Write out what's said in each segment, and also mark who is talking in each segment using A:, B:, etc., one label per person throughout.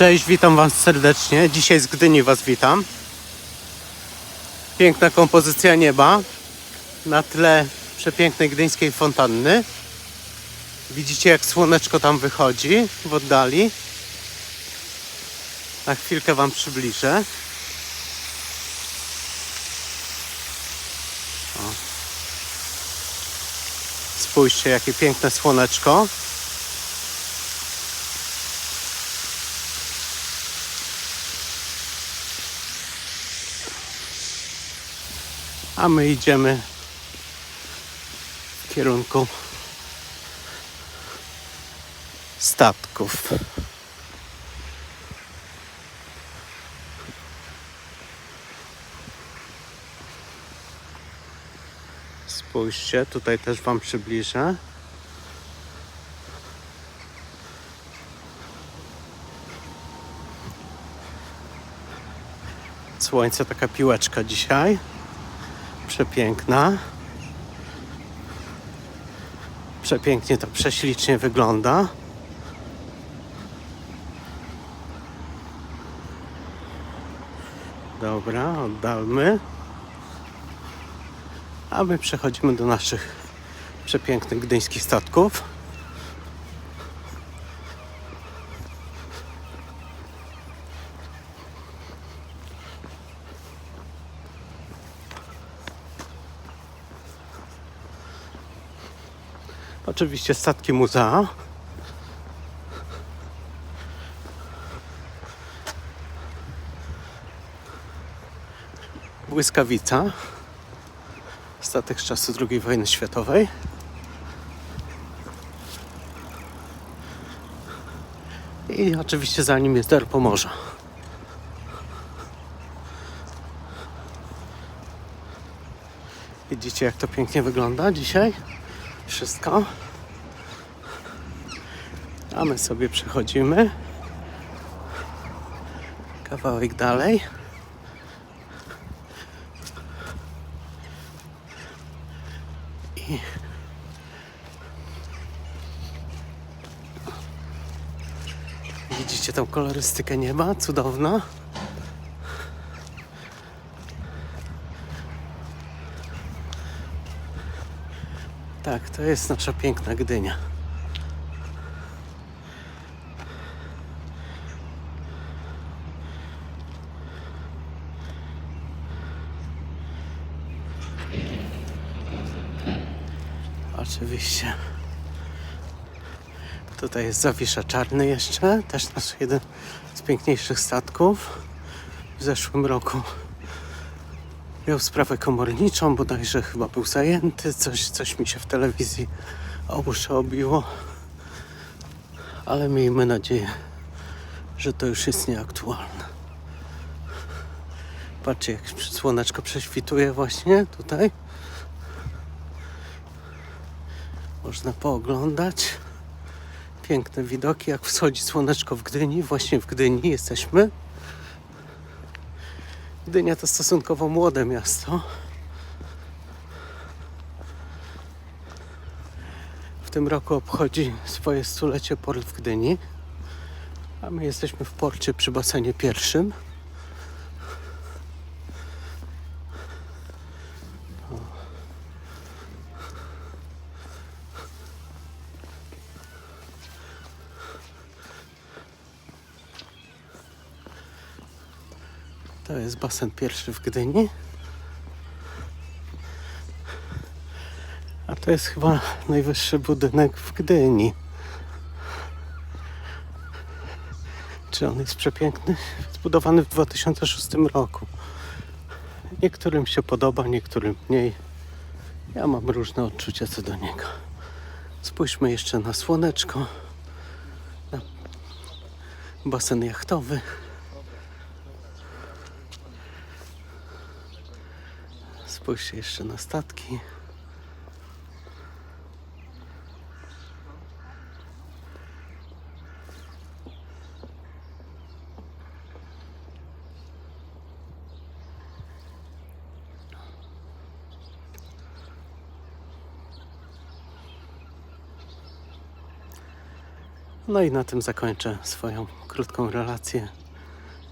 A: Cześć, witam Was serdecznie. Dzisiaj z Gdyni Was witam. Piękna kompozycja nieba na tle przepięknej gdyńskiej fontanny. Widzicie, jak słoneczko tam wychodzi w oddali. Na chwilkę Wam przybliżę. O. Spójrzcie, jakie piękne słoneczko. A my idziemy w kierunku statków. Spójrzcie, tutaj też Wam przybliżę. Słońce, taka piłeczka dzisiaj. Przepiękna. Przepięknie to prześlicznie wygląda. Dobra, oddalmy. A my przechodzimy do naszych przepięknych gdyńskich statków. Oczywiście statki muzea. Błyskawica. Statek z czasu II wojny światowej. I oczywiście za nim jest Der Pomorza. Widzicie jak to pięknie wygląda dzisiaj? Wszystko. A my sobie przechodzimy. Kawałek dalej. I widzicie tą kolorystykę nieba? Cudowna. Tak, to jest nasza piękna Gdynia. Oczywiście. Tutaj jest Zawisza Czarny jeszcze, też nasz jeden z piękniejszych statków. W zeszłym roku miał sprawę komorniczą, bodajże chyba był zajęty, coś, coś mi się w telewizji o obiło. Ale miejmy nadzieję, że to już jest nieaktualne. Patrzcie, jak słoneczko prześwituje właśnie tutaj. Można pooglądać. Piękne widoki, jak wschodzi słoneczko w Gdyni. Właśnie w Gdyni jesteśmy. Gdynia to stosunkowo młode miasto. W tym roku obchodzi swoje stulecie port w Gdyni. A my jesteśmy w porcie przy basenie pierwszym. To jest basen pierwszy w Gdyni. A to jest chyba najwyższy budynek w Gdyni. Czy on jest przepiękny? Zbudowany w 2006 roku. Niektórym się podoba, niektórym mniej. Ja mam różne odczucia co do niego. Spójrzmy jeszcze na słoneczko, na basen jachtowy. Spójrzcie jeszcze na statki. No i na tym zakończę swoją krótką relację.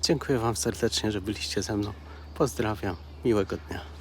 A: Dziękuję Wam serdecznie, że byliście ze mną. Pozdrawiam. Miłego dnia.